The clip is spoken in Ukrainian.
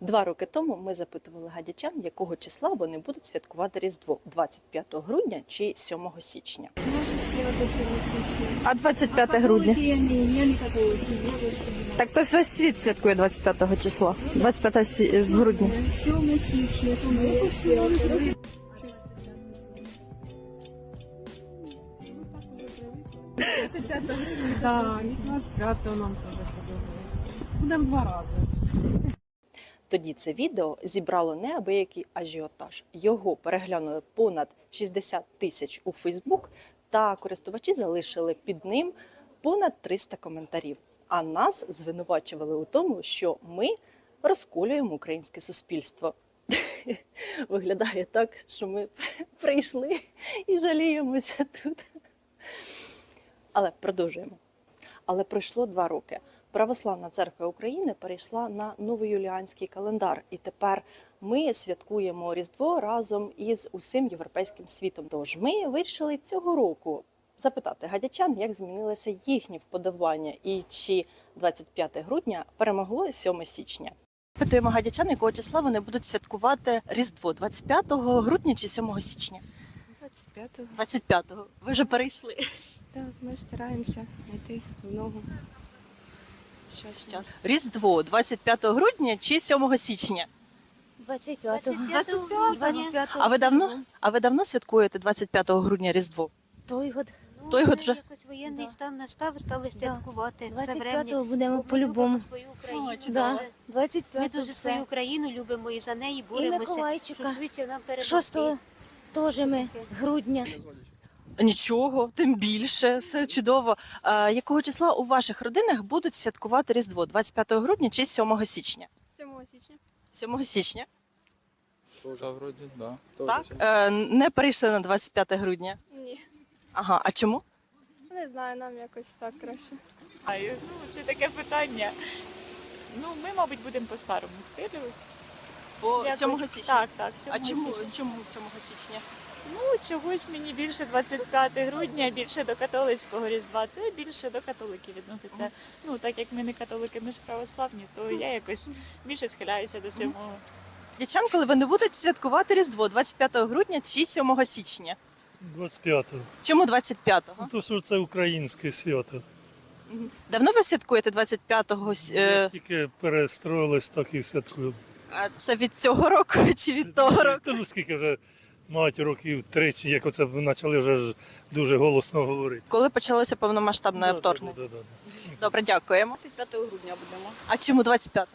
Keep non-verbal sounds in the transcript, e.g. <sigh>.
Два роки тому ми запитували гадячан, якого числа вони будуть святкувати Різдво 25 грудня чи 7 січня. Може, слава січня. А 25 грудня? Я не, я не я Так то весь світ святкує 25 числа, 25 сі- грудня. 7 січня, то моє свято. Так, і 25 нам теж подобається. Будемо два рази. Тоді це відео зібрало неабиякий ажіотаж. Його переглянули понад 60 тисяч у Фейсбук, та користувачі залишили під ним понад 300 коментарів. А нас звинувачували у тому, що ми розколюємо українське суспільство. <laughs> Виглядає так, що ми <laughs> прийшли і жаліємося тут. Але продовжуємо. Але пройшло два роки. Православна церква України перейшла на новоюліанський календар, і тепер ми святкуємо Різдво разом із усім європейським світом. Тож ми вирішили цього року запитати гадячан, як змінилося їхнє вподобання, і чи 25 грудня перемогло 7 січня. Питаємо гадячан, якого числа вони будуть святкувати Різдво 25 грудня чи 7 січня? 25-го. 25-го. Ви вже перейшли. Так, ми стараємося знайти в ногу. Щас, Час. Різдво 25 грудня чи 7 січня? 25-го. 25-го. А ви давно? А ви давно святкуєте 25 грудня Різдво? Той год. Той год вже? Якось воєнний стан настав, стали святкувати. Все 25-го врем'я. будемо по-любому. свою Україну. Да. Ми 25-го дуже свою все. Україну любимо і за неї боремося, Миколайчика. щоб швидше нам перемогти. 6-го теж ми грудня. Нічого, тим більше. Це чудово. А, якого числа у ваших родинах будуть святкувати Різдво? 25 грудня чи 7 січня? 7 січня. 7 січня. Тоже вроді, да. Так? Е, не перейшли на 25 грудня. Ні. Ага, а чому? Не знаю, нам якось так краще. А ну, це таке питання. Ну, ми, мабуть, будемо по старому стилю. По Якось- 7 січня. Так, так, 7 А чому, січня. чому 7 січня? Ну, чогось мені більше 25 грудня, більше до католицького різдва. Це більше до католиків відноситься. Ну, так як ми не католики, ми ж православні, то я якось більше схиляюся до 7 Дячан, коли вони будуть святкувати Різдво 25 грудня чи 7 січня? 25-го. Чому 25-го? То, що це українське свято. Давно ви святкуєте 25-го? с- Е, Тільки перестроїлись, так і святкуємо. а це від цього року чи від того року? Та ну скільки вже мать років тричі, як оце почали вже ж дуже голосно говорити. Коли почалося повномасштабне Да, вторгнення? да, да, да. Добре, дякуємо. 25 грудня будемо. А чому 25-го?